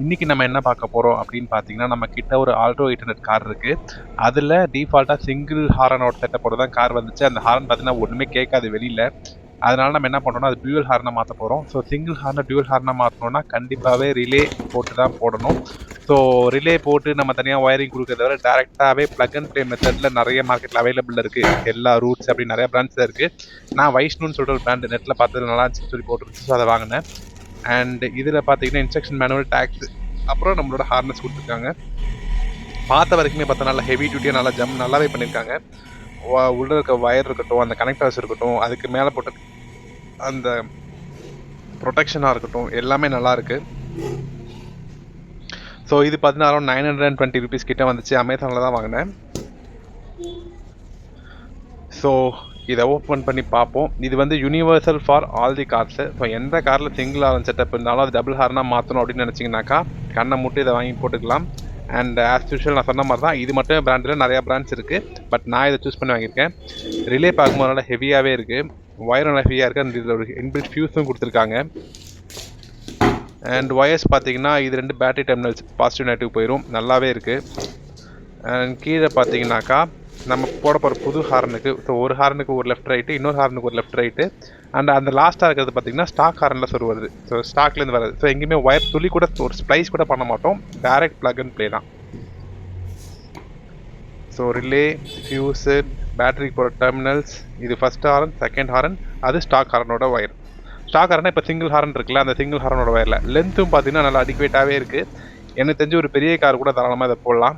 இன்றைக்கி நம்ம என்ன பார்க்க போகிறோம் அப்படின்னு பார்த்தீங்கன்னா நம்ம கிட்ட ஒரு ஆல்ட்ரோ எயிட் ஹண்ட்ரட் கார் இருக்குது அதில் டிஃபால்ட்டாக சிங்கிள் ஹாரனோட செட்டப்போட தான் கார் வந்துச்சு. அந்த ஹாரன் பார்த்தீங்கன்னா ஒன்றுமே கேட்காது வெளியில். அதனால நம்ம என்ன பண்ணுறோம்னா அது டியூவல் ஹார்னை மாற்ற போகிறோம் ஸோ சிங்கிள் ஹார்னை டியூவல் ஹார்னை மாற்றணும்னா கண்டிப்பாகவே ரிலே போட்டு தான் போடணும். ஸோ ரிலே போட்டு நம்ம தனியாக ஒயரிங் கொடுக்கறத விட டேரெக்டாகவே ப்ளக் அண்ட் ப்ளே மெத்தடில் நிறைய மார்க்கெட்டில் அவைலபிள் இருக்குது எல்லா ரூட்ஸ் அப்படி நிறைய பிராண்ட்ஸ் இருக்குது நான் வைஷ்ணுன்னு சொல்கிற ஒரு பிராண்ட் நெட்டில் பார்த்தது நல்லா இருந்துச்சுன்னு சொல்லி போட்டுருச்சு ஸோ அதை வாங்கினேன். அண்ட் இதில் பார்த்தீங்கன்னா இன்ஸ்ட்ரக்ஷன் மேனுவல் டேக்ஸ் அப்புறம் நம்மளோட ஹார்னஸ் கொடுத்துருக்காங்க. பார்த்த வரைக்குமே பார்த்தா நல்லா ஹெவி டியூட்டியாக நல்லா ஜம் நல்லாவே பண்ணியிருக்காங்க வ- இருக்க ஒயர் இருக்கட்டும் அந்த கனெக்டர்ஸ் இருக்கட்டும் அதுக்கு மேலே போட்ட அந்த ப்ரொடெக்ஷனாக இருக்கட்டும் எல்லாமே நல்லாயிருக்கு ஸோ இது பார்த்தீங்கன்னா around nine hundred and twenty rupees கிட்டே வந்துச்சு. அமேசானில் தான் வாங்கினேன். ஸோ இதை ஓப்பன் பண்ணி பார்ப்போம். இது வந்து universal for all the cars so எந்த காரில் சிங்கிள் ஹார்ன் செட்டப் இருந்தாலும் அது டபுள் ஹார்னாக மாற்றணும் அப்படின்னு நினச்சிங்கனாக்கா கண்ணை முட்டு இதை வாங்கி போட்டுக்கலாம். அண்ட் ஆஸ் யூஷுவல் நான் சொன்ன மாதிரி தான் இது மட்டும் பிராண்டில் நிறையா பிராண்ட்ஸ் இருக்குது பட் நான் இதை சூஸ் பண்ணி வாங்கியிருக்கேன். ரிலே பார்க்கும்போது நல்லா ஹெவியாகவே இருக்குது ஒயரும் நல்லா ஹெவியாக இருக்குது அந்த இதில் ஒரு இன்பில்ட் ஃபியூஸும் கொடுத்துருக்காங்க. அண்ட் ஒயர்ஸ் பார்த்தீங்கன்னா இது ரெண்டு பேட்டரி டெர்மினல்ஸ் பாசிட்டிவ் நெகட்டிவ் போயிடும் நல்லாவே இருக்குது அண்ட் கீழே பார்த்தீங்கன்னாக்கா நம்ம போட போகிற புது ஹார்னுக்கு ஸோ ஒரு ஹார்னுக்கு ஒரு லெஃப்ட் ரைட்டு இன்னொரு ஹார்னுக்கு ஒரு லெஃப்ட் ரைட்டு அண்ட் அந்த லாஸ்ட்டாக இருக்கிறது பார்த்தீங்கன்னா ஸ்டாக் ஹார்னில் சொரு வருது ஸோ ஸ்டாக்லேருந்து வராது. ஸோ எங்கேயுமே ஒயர் துளி கூட ஒரு ஸ்ப்ளைஸ் கூட பண்ண மாட்டோம். டைரக்ட் ப்ளக் அண்ட் ப்ளே தான். ஸோ ரிலே ஃபியூஸு பேட்டரிக்கு போகிற டெர்மினல்ஸ் இது ஃபஸ்ட் ஹாரன் செகண்ட் ஹாரன் அது ஸ்டாக் ஹாரனோட ஒயர் ஸ்டாக் ஹாரன் இப்போ சிங்கிள் ஹாரன் இருக்குல்ல அந்த சிங்கிள் ஹாரனோட ஒயரில் லென்த்தும் பார்த்தீங்கன்னா நல்லா அடிக்குவேட்டாகவே இருக்குது எனக்கு தெரிஞ்சு ஒரு பெரிய கார் கூட தாராளமாக இதை போடலாம்.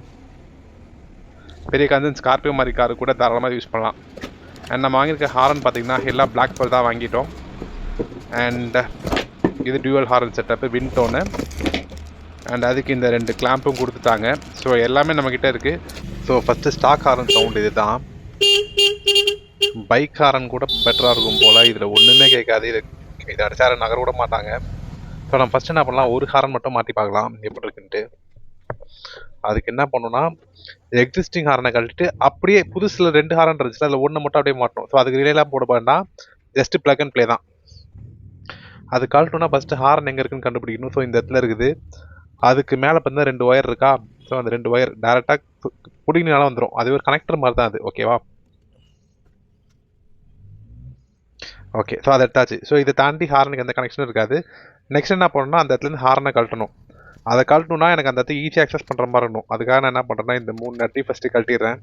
பெரிய கார் வந்து ஸ்கார்பியோ மாதிரி கார் கூட தாராளமாக யூஸ் பண்ணலாம். அண்ட் நம்ம வாங்கியிருக்க ஹாரன் பார்த்தீங்கன்னா எல்லாம் பிளாக் பெல் தான் வாங்கிட்டோம். அண்ட் இது டியூவல் ஹாரன் செட்டப்பு வின்டோனு அண்ட் அதுக்கு இந்த ரெண்டு கிளாம்பும் கொடுத்துட்டாங்க. ஸோ எல்லாமே நம்மக்கிட்ட இருக்குது so first stock horn sound இது தான் பைக் ஹாரன் கூட பெட்டராக இருக்கும் போல். இதில் ஒன்றுமே கேட்காது. இது இதை அடிச்சாரு நகர விட மாட்டாங்க. ஸோ நம்ம ஃபஸ்ட்டு என்ன பண்ணலாம்? ஒரு ஹாரன் மட்டும் மாற்றி பார்க்கலாம். எப்படி இருக்குன்ட்டு. அதுக்கு என்ன பண்ணணும்னா எக்ஸிஸ்டிங் ஹாரனை கழட்டிட்டு அப்படியே புதுசில் ரெண்டு ஹாரன் இருந்துச்சுன்னா அதில் ஒன்று மட்டும் அப்படியே மாட்டணும். ஸோ அதுக்கு ரிலேலாம் போட வேண்டாம் ஜஸ்ட் plug அண்ட் ப்ளே தான். அது கழட்டணும்னா ஃபஸ்ட்டு ஹாரன் எங்கே இருக்குன்னு கண்டுபிடிக்கணும். ஸோ இந்த இடத்துல இருக்குது. அதுக்கு மேலே பார்த்தா ரெண்டு ஒயர் இருக்கா? ஸோ அந்த ரெண்டு ஒயர் டேரெக்டாக பிடிங்கினாலும் வந்துடும் அது ஒரு கனெக்டர் மாதிரி தான் அது. ஓகேவா ஓகே ஸோ அதை எடுத்தாச்சு. ஸோ இதை தாண்டி ஹாரனுக்கு எந்த கனெக்ஷனும் இருக்காது. நெக்ஸ்ட் என்ன பண்ணணும்னா அந்த இடத்துலேருந்து ஹாரனை கழட்டணும். அதை கழட்டணும்னா எனக்கு அந்த இடத்த ஈஸியாக அக்சஸ் பண்ணுற மாதிரி இருக்கணும் அதுக்காக நான் என்ன பண்ணுறேன்னா இந்த மூணு நட்டி ஃபஸ்ட்டு கழட்டிடுறேன்.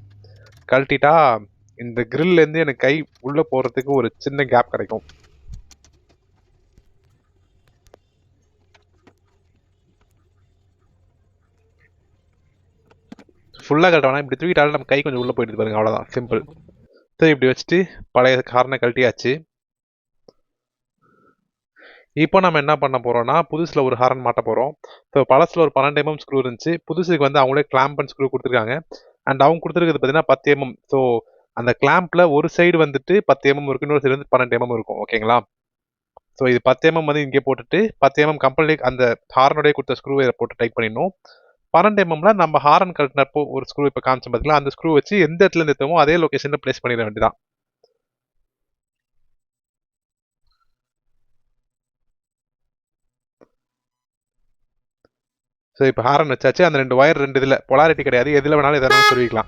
கழட்டிட்டா இந்த கிரில்லேருந்து எனக்கு கை உள்ளே போகிறதுக்கு ஒரு சின்ன கேப் கிடைக்கும். ஃபுல்லாக கழட்டோம்னா இப்படி தூக்கிட்டாலும் நம்ம கை கொஞ்சம் உள்ளே போயிட்டு பாருங்க அவ்வளோதான் சிம்பிள் சரி இப்படி வச்சுட்டு பழைய காரனை கழட்டியாச்சு. இப்போ நம்ம என்ன பண்ண போகிறோம்னா புதுசில் ஒரு ஹாரன் மாட்ட போகிறோம் ஸோ பழசில் ஒரு பன்னெண்டு எம்எம் ஸ்க்ரூ இருந்துச்சு. புதுசுக்கு வந்து அவங்களே கிளாம்பன் ஸ்க்ரூ கொடுத்துருக்காங்க. அண்ட் அவங்க கொடுத்துருக்கிறது பார்த்தீங்கன்னா பத்து எம்எம் ஸோ அந்த கிளாம்பில் ஒரு சைடு வந்துட்டு பத்து எம்எம் இருக்கும் இன்னொரு சைடு வந்து பன்னெண்டு எம்எம் இருக்கும். ஓகேங்களா ஸோ இது பத்து எம்எம் வந்து இங்கே போட்டுட்டு பத்து எம்எம் கம்பெனி அந்த ஹாரனுடைய கொடுத்த ஸ்க்ரூவை போட்டு டைப் பண்ணிடணும். பன்னெண்டு எம்எம்ல நம்ம ஹாரன் கட்டினப்போ ஒரு ஸ்க்ரூ இப்போ காமிச்சோம் பார்த்தீங்களா அந்த ஸ்க்ரூ வச்சு எந்த இடத்துல இருந்து எடுத்தோமோ அதே லொகேஷனில் ப்ளேஸ் பண்ணிட வேண்டியதான் ஸோ இப்போ ஹாரன் வச்சாச்சு. அந்த ரெண்டு ஒயர் ரெண்டு இதில் பொலாரிட்டி கிடையாது. எதில் வேணாலும் எதை சொல்லிக்கலாம்.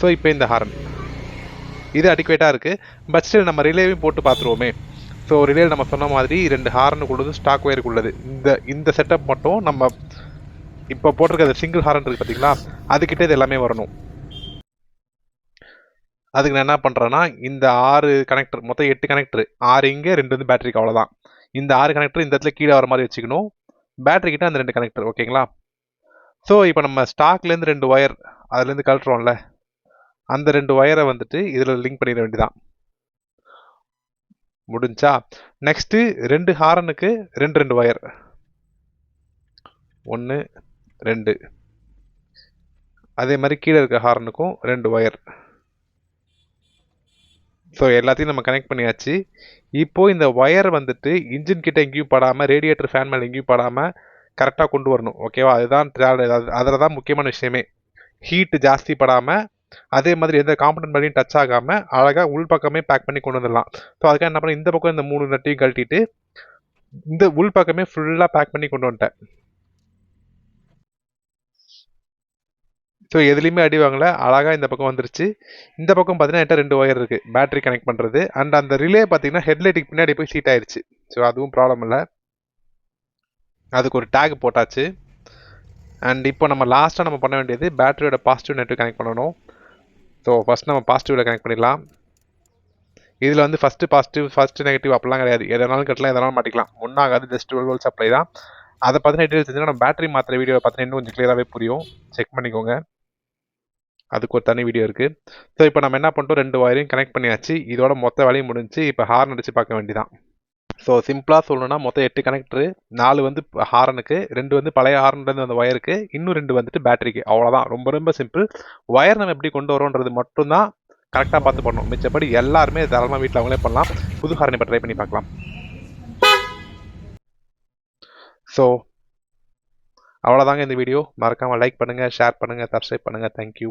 ஸோ இப்போ இந்த ஹாரன் இது அடிக்குவேட்டாக இருக்குது பட் ஸ்டில் நம்ம ரிலேவையும் போட்டு பார்த்துருவோமே. ஸோ ரிலேவில் நம்ம சொன்ன மாதிரி ரெண்டு ஹாரனுக்குள்ளது ஸ்டாக் ஒயருக்குள்ளது இந்த இந்த செட்டப் மட்டும் நம்ம இப்போ போட்டிருக்க சிங்கிள் ஹாரன் இருக்குது பார்த்தீங்களா அதுக்கிட்டே இது எல்லாமே வரணும். அதுக்கு நான் என்ன பண்ணுறேன்னா இந்த ஆறு கனெக்டர் மொத்தம் எட்டு கனெக்டர் ஆறு இங்கே ரெண்டு வந்து பேட்டரிக்கு அவ்வளோதான் இந்த ஆறு கனெக்டர் இந்த இடத்துல கீழே வர மாதிரி வச்சுக்கணும். பேட்டரி கிட்ட அந்த ரெண்டு கனெக்டர் ஓகேங்களா? ஸோ இப்போ நம்ம ஸ்டாக்லேருந்து ரெண்டு ஒயர் அதுலேருந்து கழட்டுறோம்ல அந்த ரெண்டு ஒயரை வந்துட்டு இதில் லிங்க் பண்ணிட வேண்டியதான் முடிஞ்சா? நெக்ஸ்ட்டு ரெண்டு ஹாரனுக்கு ரெண்டு ரெண்டு ஒயர் ஒன்று ரெண்டு. அதே மாதிரி கீழே இருக்க ஹாரனுக்கும் ரெண்டு ஒயர் ஸோ எல்லாத்தையும் நம்ம கனெக்ட் பண்ணியாச்சு. இப்போது இந்த ஒயர் வந்துட்டு இன்ஜின் கிட்ட எங்கேயும் படாமல் ரேடியேட்டர் ஃபேன் மேலே எங்கேயும் படாமல் கரெக்டாக கொண்டு வரணும். ஓகேவா அதுதான் அதில் தான் முக்கியமான விஷயமே. ஹீட்டு ஜாஸ்தி படாமல் அதே மாதிரி எந்த காம்பனன்ட் மேலேயும் டச் ஆகாமல் அழகாக உள் பக்கமே பேக் பண்ணி கொண்டு வந்துடலாம். ஸோ அதுக்காக என்ன பண்ண இந்த பக்கம் இந்த மூணு நட்டையும் கழட்டிட்டு இந்த உள் பக்கமே ஃபுல்லாக பேக் பண்ணி கொண்டு வந்துட்டேன். ஸோ எதுலேயுமே அடி வாங்கலை. அழகாக இந்த பக்கம் வந்துருச்சு. இந்த பக்கம் பார்த்தீங்கன்னா என்கிட்ட ரெண்டு ஒயர் இருக்குது பேட்டரி கனெக்ட் பண்ணுறது அண்ட் அந்த ரிலே பார்த்தீங்கன்னா ஹெட்லைட்டுக்கு பின்னாடி போய் சீட் ஆயிடுச்சு ஸோ அதுவும் ப்ராப்ளம் இல்லை. அதுக்கு ஒரு டேக் போட்டாச்சு. அண்ட் இப்போ நம்ம லாஸ்ட்டாக நம்ம பண்ண வேண்டியது பேட்டரியோட பாசிட்டிவ் நெட்டு கனெக்ட் பண்ணணும். ஸோ ஃபஸ்ட் நம்ம பாசிட்டிவில் கனெக்ட் பண்ணிடலாம். இதில் வந்து ஃபஸ்ட்டு பாசிட்டிவ் ஃபஸ்ட்டு நெகட்டிவ் அப்படிலாம் கிடையாது. எதனாலும் கட்டலாம் எதனாலும் மாட்டிக்கலாம். ஒன்றாகாது ஜஸ்ட் டுவெல் வோல்ட் சப்ளை தான். அதை பற்றின டீட்டெயில்ஸ் தெரிஞ்சுன்னா நம்ம பேட்டரி மாத்திர வீடியோ பார்த்தீங்கன்னா இன்னும் கொஞ்சம் கிளியராகவே புரியும். செக் பண்ணிக்கோங்க. அதுக்கு ஒரு தனி வீடியோ இருக்குது ஸோ இப்போ நம்ம என்ன பண்ணிட்டோம்? ரெண்டு வயரையும் கனெக்ட் பண்ணியாச்சு. இதோட மொத்த வேலையும் முடிஞ்சு இப்போ ஹார்ன் அடித்து பார்க்க வேண்டியதான் ஸோ சிம்பிளாக சொல்லணும்னா மொத்தம் எட்டு கனெக்டரு நாலு வந்து ஹாரனுக்கு ரெண்டு வந்து பழைய ஹாரன்லேருந்து அந்த ஒயருக்கு இன்னும் ரெண்டு வந்துட்டு பேட்டரிக்கு அவ்வளோதான் ரொம்ப ரொம்ப சிம்பிள் ஒயர் நம்ம எப்படி கொண்டு வரோன்றது மட்டும்தான் கரெக்டாக பார்த்து பண்ணணும். மிச்சப்படி எல்லாருமே தாராளமாக வீட்டில் அவங்களே பண்ணலாம். புது ஹாரன் இப்போ ட்ரை பண்ணி பார்க்கலாம். ஸோ அவ்வளோதாங்க இந்த வீடியோ மறக்காமல் லைக் பண்ணுங்கள் ஷேர் பண்ணுங்கள் சப்ஸ்கிரைப் பண்ணுங்கள் தேங்க்யூ